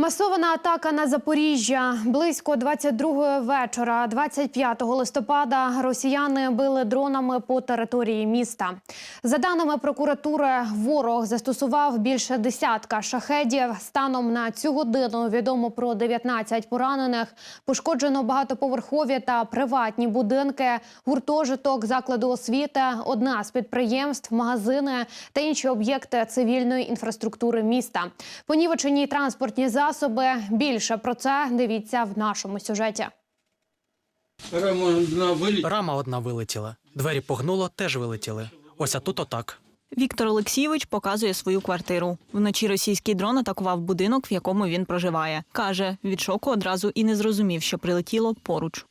Масована атака на Запоріжжя близько 22-ї вечора, 25 листопада. Росіяни били дронами по території міста. За даними прокуратури, ворог застосував більше десятка шахедів. Станом на цю годину відомо про 19 поранених. Пошкоджено багатоповерхові та приватні будинки, гуртожиток, закладу освіти, одна з підприємств, магазини та інші об'єкти цивільної інфраструктури міста. Понівечені транспортні засоби. Більше про це дивіться в нашому сюжеті. Рама одна вилетіла. Рама одна вилетіла. Двері погнуло, теж вилетіли. Ось а тут отак. Віктор Олексійович показує свою квартиру. Вночі російський дрон атакував будинок, в якому він проживає. Каже, від шоку одразу і не зрозумів, що прилетіло поруч.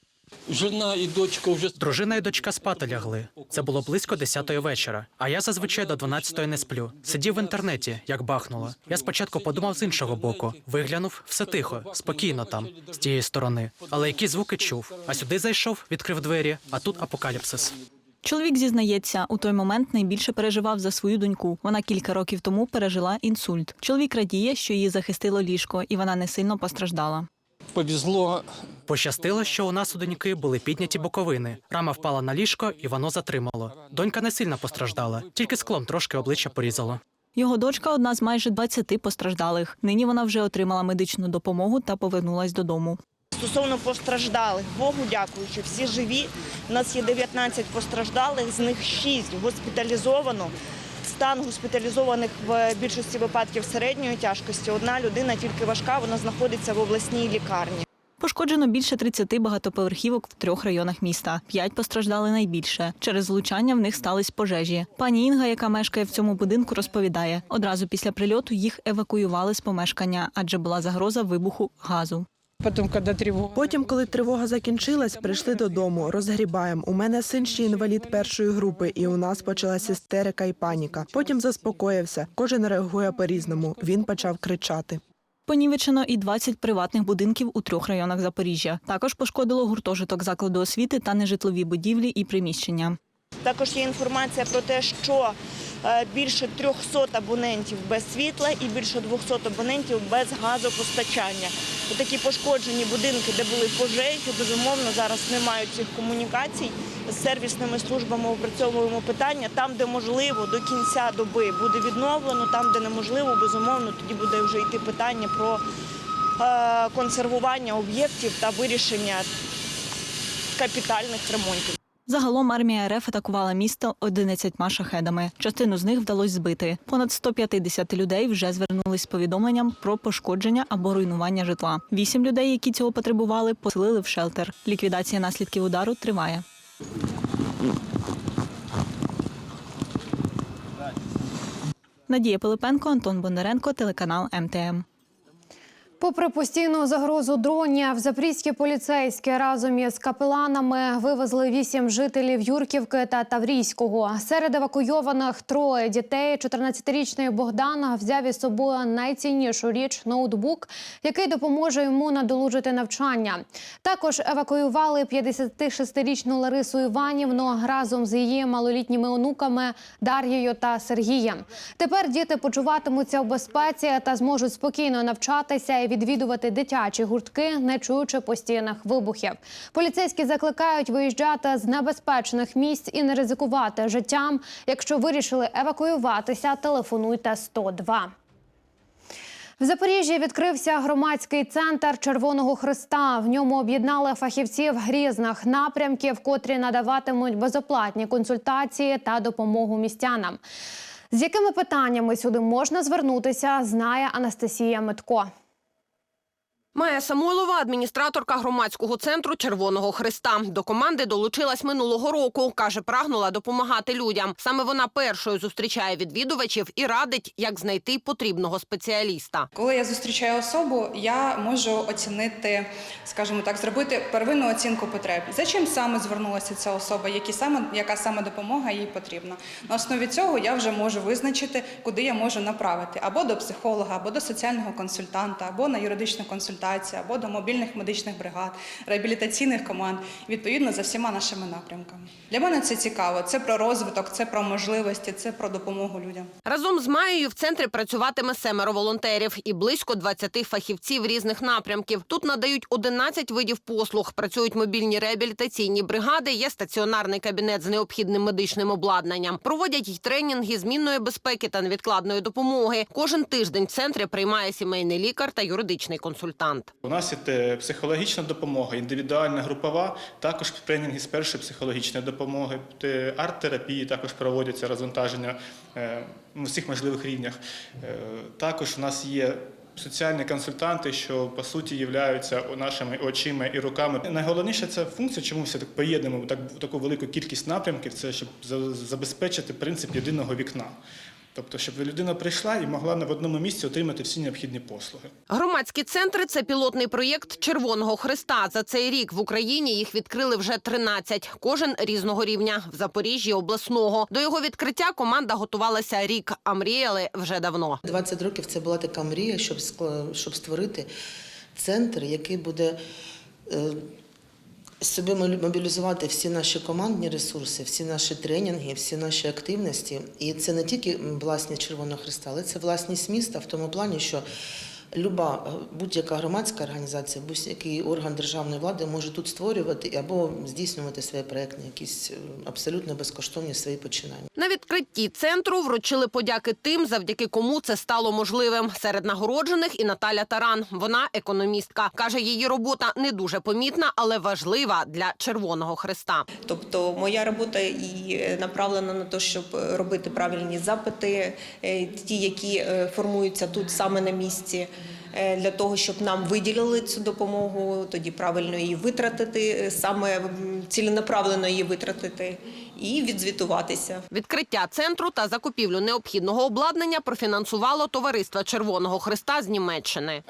Жена і дочка вже Дружина і дочка спати лягли. Це було близько 10-ї вечора. А я зазвичай до 12-ї не сплю. Сидів в інтернеті, як бахнуло. Я спочатку подумав з іншого боку. Виглянув все тихо, спокійно там, з тієї сторони. Але які звуки чув? А сюди зайшов, відкрив двері, а тут апокаліпсис. Чоловік зізнається, у той момент найбільше переживав за свою доньку. Вона кілька років тому пережила інсульт. Чоловік радіє, що її захистило ліжко, і вона не сильно постраждала. Повезло. Пощастило, що у нас у доньки були підняті боковини. Рама впала на ліжко, і воно затримало. Донька не сильно постраждала, тільки склом трошки обличчя порізало. Його дочка одна з майже 20 постраждалих. Нині вона вже отримала медичну допомогу та повернулась додому. Стосовно постраждалих, Богу дякуючи, всі живі. У нас є 19 постраждалих, з них 6 госпіталізовано. Стан госпіталізованих в більшості випадків середньої тяжкості. Одна людина тільки важка, вона знаходиться в обласній лікарні. Пошкоджено більше 30 багатоповерхівок в трьох районах міста. П'ять постраждали найбільше. Через влучання в них стались пожежі. Пані Інга, яка мешкає в цьому будинку, розповідає: одразу після прильоту їх евакуювали з помешкання, адже була загроза вибуху газу. Потім, коли тривога. Потім, коли тривога закінчилась, прийшли додому, розгрібаємо. У мене син ще інвалід першої групи, і у нас почалася істерика і паніка. Потім заспокоївся. Кожен реагує по-різному. Він почав кричати. Понівечено і 20 приватних будинків у трьох районах Запоріжжя. Також пошкодило гуртожиток закладу освіти та нежитлові будівлі і приміщення. Також є інформація про те, що е, більше 300 абонентів без світла і більше 200 абонентів без газопостачання. Такі пошкоджені будинки, де були пожежі, безумовно, зараз не мають цих комунікацій. З сервісними службами опрацьовуємо питання. Там, де можливо, до кінця доби буде відновлено, там, де неможливо, безумовно, тоді буде вже йти питання про е, консервування об'єктів та вирішення капітальних ремонтів. Загалом армія РФ атакувала місто 11 шахедами. Частину з них вдалося збити. Понад 150 людей вже звернулись з повідомленням про пошкодження або руйнування житла. Вісім людей, які цього потребували, поселили в шелтер. Ліквідація наслідків удару триває. Надія Пилипенко, Антон Бондаренко, телеканал МТМ. Попри постійну загрозу дронів, запорізькі поліцейські разом із капеланами вивезли вісім жителів Юрківки та Таврійського. Серед евакуйованих троє дітей. 14-річний Богдан взяв із собою найціннішу річ ноутбук, який допоможе йому надолужити навчання. Також евакуювали 56-річну Ларису Іванівну разом з її малолітніми онуками Дар'єю та Сергієм. Тепер діти почуватимуться в безпеці та зможуть спокійно навчатися відвідувати дитячі гуртки, не чуючи постійних вибухів. Поліцейські закликають виїжджати з небезпечних місць і не ризикувати життям. Якщо вирішили евакуюватися, телефонуйте 102. В Запоріжжі відкрився громадський центр Червоного Христа. В ньому об'єднали фахівців різних напрямків, котрі надаватимуть безоплатні консультації та допомогу містянам. З якими питаннями сюди можна звернутися, знає Анастасія Митко. Майя Самойлова, адміністраторка громадського центру Червоного Христа. До команди долучилась минулого року. Каже, прагнула допомагати людям. Саме вона першою зустрічає відвідувачів і радить, як знайти потрібного спеціаліста. Коли я зустрічаю особу, я можу оцінити, скажімо так, зробити первинну оцінку потреб. За чим саме звернулася ця особа, які саме яка саме допомога їй потрібна. На основі цього я вже можу визначити, куди я можу направити або до психолога, або до соціального консультанта, або на юридичну консультацію. Реабілітації або до мобільних медичних бригад, реабілітаційних команд, відповідно за всіма нашими напрямками. Для мене це цікаво. Це про розвиток, це про можливості, це про допомогу людям. Разом з Маєю в центрі працюватиме семеро волонтерів і близько 20 фахівців різних напрямків. Тут надають 11 видів послуг. Працюють мобільні реабілітаційні бригади, є стаціонарний кабінет з необхідним медичним обладнанням. Проводять й тренінги змінної безпеки та невідкладної допомоги. Кожен тиждень в центрі приймає сімейний лікар та юридичний консультант. У нас є психологічна допомога, індивідуальна, групова, також тренінги з першої психологічної допомоги, арт-терапії також проводяться розвантаження е, на всіх можливих рівнях. Е, Також у нас є соціальні консультанти, що по суті являються нашими очима і руками. Найголовніше це функція, чому все так поєднуємо так, таку велику кількість напрямків, це щоб за- забезпечити принцип єдиного вікна. Тобто, щоб людина прийшла і могла в одному місці отримати всі необхідні послуги. Громадські центри це пілотний проєкт Червоного Христа. За цей рік в Україні їх відкрили вже 13, кожен різного рівня. В Запоріжжі обласного. До його відкриття команда готувалася рік, а мріяли вже давно. 20 років це була така мрія, щоб щоб створити центр, який буде е, собі мобі- мобілізувати всі наші командні ресурси, всі наші тренінги, всі наші активності. І це не тільки власність Червоного Христа, але це власність міста в тому плані, що люба е, будь-яка громадська організація, будь-який орган державної влади може тут створювати або здійснювати свої проектні, якісь е, абсолютно безкоштовні свої починання. На відкритті центру вручили подяки тим, завдяки кому це стало можливим. Серед нагороджених і Наталя Таран. Вона економістка. Каже, її робота не дуже помітна, але важлива для Червоного Христа. Тобто моя робота і направлена на те, щоб робити правильні запити, е, ті, які е, формуються тут саме на місці, е, для того, щоб нам виділили цю допомогу, тоді правильно її витратити, е, саме ціленаправлено її витратити і відзвітуватися. Відкриття центру та закупівлю необхідного обладнання профінансувало товариство Червоного Христа з Німеччини.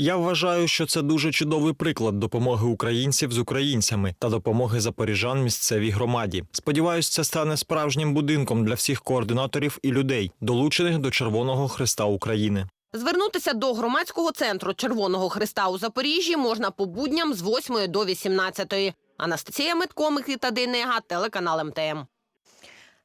Я вважаю, що це дуже чудовий приклад допомоги українців з українцями та допомоги запоріжан місцевій громаді. Сподіваюсь, це стане справжнім будинком для всіх координаторів і людей, долучених до Червоного Христа України. Звернутися до громадського центру Червоного Христа у Запоріжжі можна по будням з 8 до 18. Анастасія Митко, Микита Дейнега, телеканал МТМ.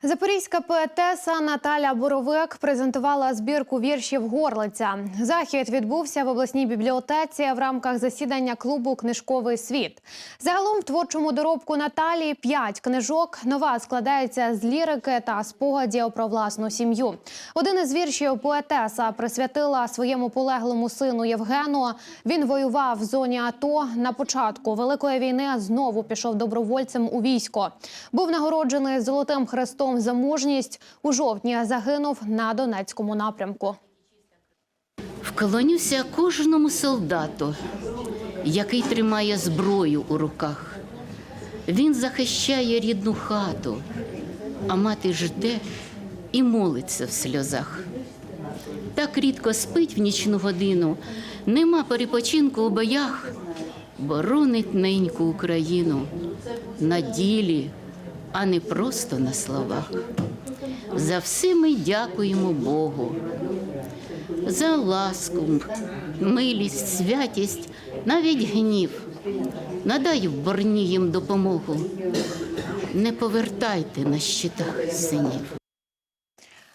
Запорізька поетеса Наталя Боровик презентувала збірку віршів Горлиця. Захід відбувся в обласній бібліотеці в рамках засідання клубу Книжковий світ. Загалом в творчому доробку Наталі п'ять книжок. Нова складається з лірики та спогадів про власну сім'ю. Один із віршів поетеса присвятила своєму полеглому сину Євгену. Він воював в зоні АТО. На початку великої війни знову пішов добровольцем у військо. Був нагороджений золотим хрестом за мужність. У жовтні загинув на Донецькому напрямку. Вклонюся кожному солдату, який тримає зброю у руках. Він захищає рідну хату, а мати жде і молиться в сльозах. Так рідко спить в нічну годину, нема перепочинку у боях, боронить неньку Україну на ділі, а не просто на словах. За все ми дякуємо Богу за ласку, милість, святість, навіть гнів. Надай в борні їм допомогу. Не повертайте на щитах синів.